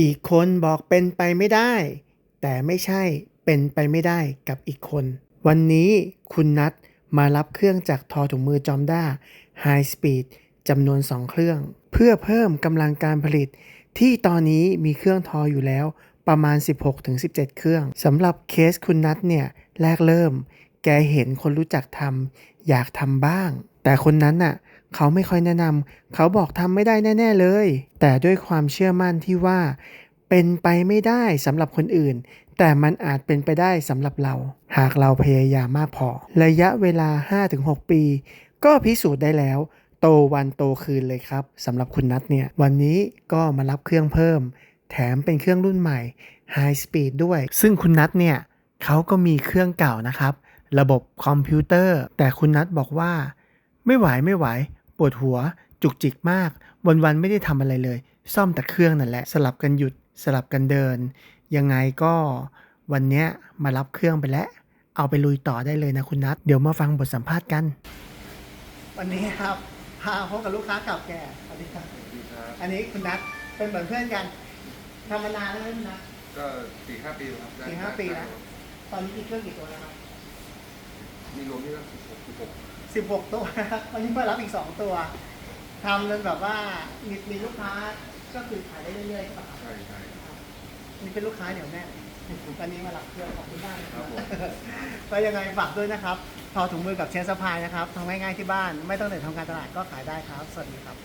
อีกคนบอกเป็นไปไม่ได้ แต่ไม่ใช่เป็นไปไม่ได้กับอีกคน วันนี้คุณนัทมารับเครื่องจากทอถุงมือจอมด้า High Speed จำนวน 2 เครื่อง เพื่อเพิ่มกำลังการผลิต ที่ตอนนี้มีเครื่องทออยู่แล้วประมาณ 16-17 เครื่องสำหรับเคสคุณนัทเนี่ย แรกเริ่ม แกเห็นคนรู้จักทำอยากทำบ้าง แต่คนนั้นน่ะเขาไม่ค่อยแนะนำเขาบอกทำไม่ได้แน่ ๆเลย แต่ด้วยความเชื่อมั่นที่ว่า เป็นไปไม่ได้สำหรับคนอื่น แต่มันอาจเป็นไปได้สำหรับเรา หากเราพยายามมากพอ ระยะเวลา 5-6 ปี ก็พิสูจน์ได้แล้ว โตวันโตคืนเลยครับสำหรับคุณนัทเนี่ย วันนี้ก็มารับเครื่องเพิ่ม แถมเป็นเครื่องรุ่นใหม่ High Speed ด้วย ซึ่งคุณนัทเนี่ยเขาก็มีเครื่องเก่านะครับ ระบบคอมพิวเตอร์ แต่คุณนัทบอกว่า ไม่ไหวไม่ไหว ปวดหัว จุกจิกมาก วันๆไม่ได้ทำอะไรเลย ซ่อมแต่เครื่องนั่นแหละ สลับกันหยุด สลับกันเดิน ยังไงก็วันเนี้ยมารับเครื่องไปแล้ว เอาไปลุยต่อได้เลยนะคุณนัท เดี๋ยวมาฟังบทสัมภาษณ์กัน วันนี้ครับพาพบกับลูกค้าเก่าแก่สวัสดีครับดีครับอันนี้คุณนัทเป็นเหมือนเพื่อนกันทำมานานแล้วไหมคุณนัท ก็สี่ห้าปีแล้วครับได้สี่ห้าปีแล้วได้ตอนนี้มีเครื่องกี่ตัวแล้วครับ มีรวมที่ตั้งสิบหกสิบหก สิบหกตัวนะครับวันนี้มารับอีกสองตัวทำจนแบบว่ามีมีลูกค้าก็คือขายได้เรื่อยๆใช่ปะครับใช่ใช่นี่เป็นลูกค้าเหนียวแน่นตอนนี้มารับเครื่องของคุณบ้านนะคครัรับบผมก็ยังไงฝากด้วยนะครับทอถุงมือกับเชนสะพายนะครับทำง่ายๆที่บ้าน ไม่ต้องเหนื่อยทำการตลาดก็ขายได้ครับ สวัสดีครับ